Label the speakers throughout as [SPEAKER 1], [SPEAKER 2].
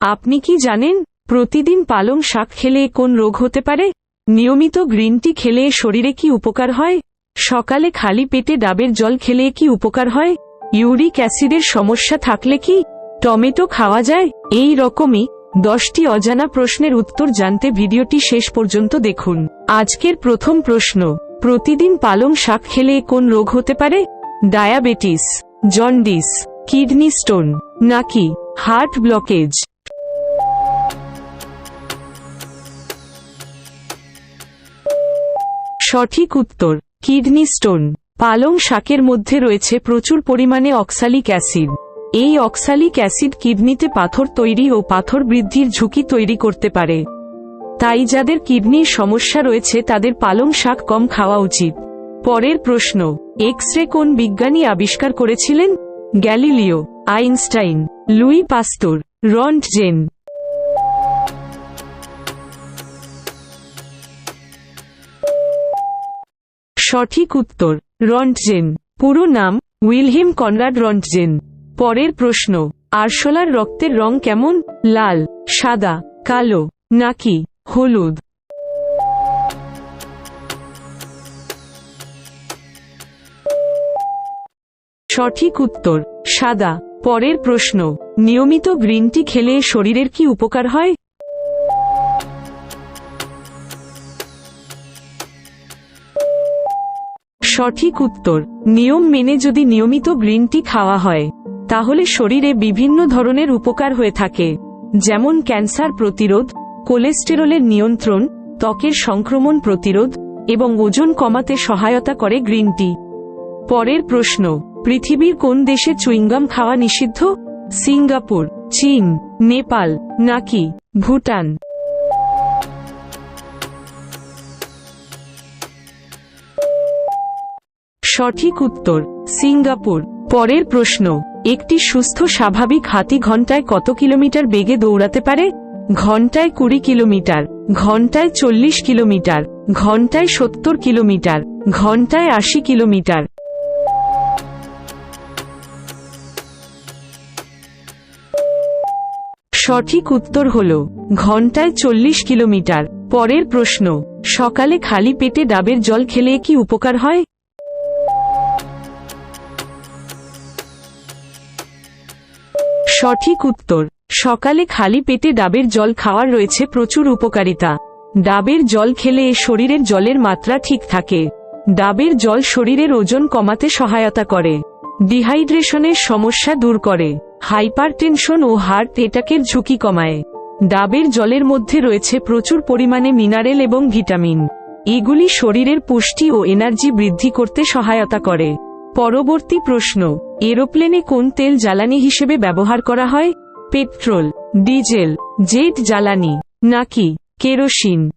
[SPEAKER 1] আপনি কি জানেন, প্রতিদিন পালং শাক খেলে কোন রোগ হতে পারে? নিয়মিত গ্রিন টি খেলে শরীরে কি উপকার হয়? সকালে খালি পেটে ডাবের জল খেলে কি উপকার হয়? ইউরিক অ্যাসিডের সমস্যা থাকলে কি? টমেটো খাওয়া যায়? এই রকমই দশটি অজানা প্রশ্নের উত্তর জানতে ভিডিওটি শেষ পর্যন্ত দেখুন। আজকের প্রথম প্রশ্ন, প্রতিদিন পালং শাক খেলে কোন রোগ হতে পারে? ডায়াবেটিস, জন্ডিস, কিডনি স্টোন, নাকি হার্ট ব্লকেজ? সঠিক উত্তর, কিডনি স্টোন। পালং শাকের মধ্যে রয়েছে প্রচুর পরিমাণে অক্সালিক অ্যাসিড। এই অক্সালিক অ্যাসিড কিডনিতে পাথর তৈরি ও পাথর বৃদ্ধির ঝুঁকি তৈরি করতে পারে। তাই যাদের কিডনির সমস্যা রয়েছে তাদের পালং শাক কম খাওয়া উচিত। পরের প্রশ্ন এক্স রে কোন বিজ্ঞানী আবিষ্কার করেছিলেন? Galileo, Einstein, Louis Pasteur, Roentgen. সঠিক উত্তর, রন্টজেন। পুরো নাম, উইলহিম কনরাড রন্টজেন। পরের প্রশ্ন, আরশোলার রক্তের রং কেমন? লাল, সাদা, কালো, নাকি হলুদ? সঠিক উত্তর, সাদা। পরের প্রশ্ন, নিয়মিত গ্রিন টি খেলে শরীরের কি উপকার হয়? সঠিক উত্তর, নিয়ম মেনে যদি নিয়মিত গ্রিন টি খাওয়া হয়, তাহলে শরীরে বিভিন্ন ধরনের উপকার হয়ে থাকে। যেমন ক্যান্সার প্রতিরোধ, কোলেস্টেরলের নিয়ন্ত্রণ, ত্বকের সংক্রমণ প্রতিরোধ, এবং ওজন কমাতে সহায়তা করে গ্রিন টি। পরের প্রশ্ন, পৃথিবীর কোন দেশে চুইংগাম খাওয়া নিষিদ্ধ? সিঙ্গাপুর, চীন, নেপাল, নাকি ভুটান? সঠিক উত্তর, সিঙ্গাপুর। পরের প্রশ্ন, একটি সুস্থ স্বাভাবিক হাতি ঘন্টায় কত কিলোমিটার বেগে দৌড়াতে পারে? ঘন্টায় কুড়ি কিলোমিটার, ঘন্টায় চল্লিশ কিলোমিটার, ঘন্টায় সত্তর কিলোমিটার, ঘন্টায় আশি কিলোমিটার। সঠিক উত্তর হল, ঘন্টায় চল্লিশ কিলোমিটার। পরের প্রশ্ন, সকালে খালি পেটে ডাবের জল খেলে কি উপকার হয়? সঠিক উত্তর। সকালে খালি পেটে ডাবের জল খাওয়ার রয়েছে প্রচুর উপকারিতা। ডাবের জল খেলে শরীরের জলের মাত্রা ঠিক থাকে। ডাবের জল শরীরের ওজন কমাতে সহায়তা করে। ডিহাইড্রেশনের সমস্যা দূর করে। হাইপারটেনশন ও হার্ট এটাকের ঝুঁকি কমায়। ডাবের জলের মধ্যে রয়েছে প্রচুর পরিমাণে মিনারেল এবং ভিটামিন। এগুলি শরীরের পুষ্টি ও এনার্জি বৃদ্ধি করতে সহায়তা করে। পরবর্তী প্রশ্ন, এরোপ্লেনে কোন তেল জ্বালানি হিসেবে ব্যবহার করা হয়? পেট্রোল, ডিজেল, জেট জ্বালানি, নাকি কেরোসিন?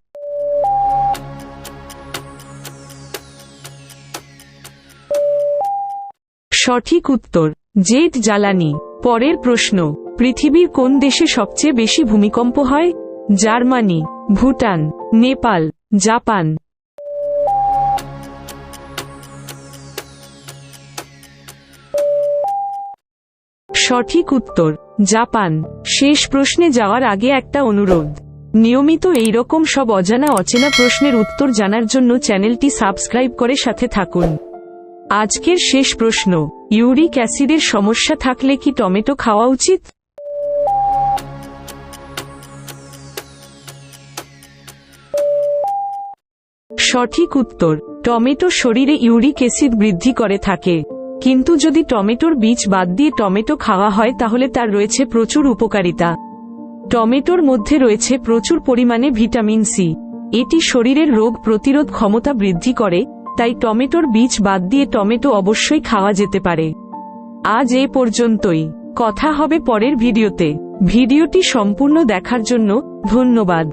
[SPEAKER 1] সঠিক উত্তর, জেট জ্বালানি। পরের প্রশ্ন, পৃথিবীর কোন দেশে সবচেয়ে বেশি ভূমিকম্প হয়? Germany, Bhutan, Nepal, Japan. সঠিক উত্তর, জাপান। শেষ প্রশ্নে যাওয়ার আগে একটা অনুরোধ। নিয়মিত এই রকম সব অজানা অচেনা প্রশ্নের উত্তর জানার জন্য চ্যানেলটি সাবস্ক্রাইব করে সাথে থাকুন। আজকের শেষ প্রশ্ন, ইউরিক অ্যাসিডের সমস্যা থাকলে কি টমেটো খাওয়া উচিত? সঠিক উত্তর, টমেটো শরীরে ইউরিক অ্যাসিড বৃদ্ধি করে থাকে। কিন্তু যদি টমেটোর বীজ বাদ দিয়ে টমেটো খাওয়া হয় তাহলে তার রয়েছে প্রচুর উপকারিতা। টমেটোর মধ্যে রয়েছে প্রচুর পরিমাণে ভিটামিন সি। এটি শরীরের রোগ প্রতিরোধ ক্ষমতা বৃদ্ধি করে, তাই টমেটোর বীজ বাদ দিয়ে টমেটো অবশ্যই খাওয়া যেতে পারে। আজ এ পর্যন্তই। কথা হবে পরের ভিডিওতে। ভিডিওটি সম্পূর্ণ দেখার জন্য ধন্যবাদ।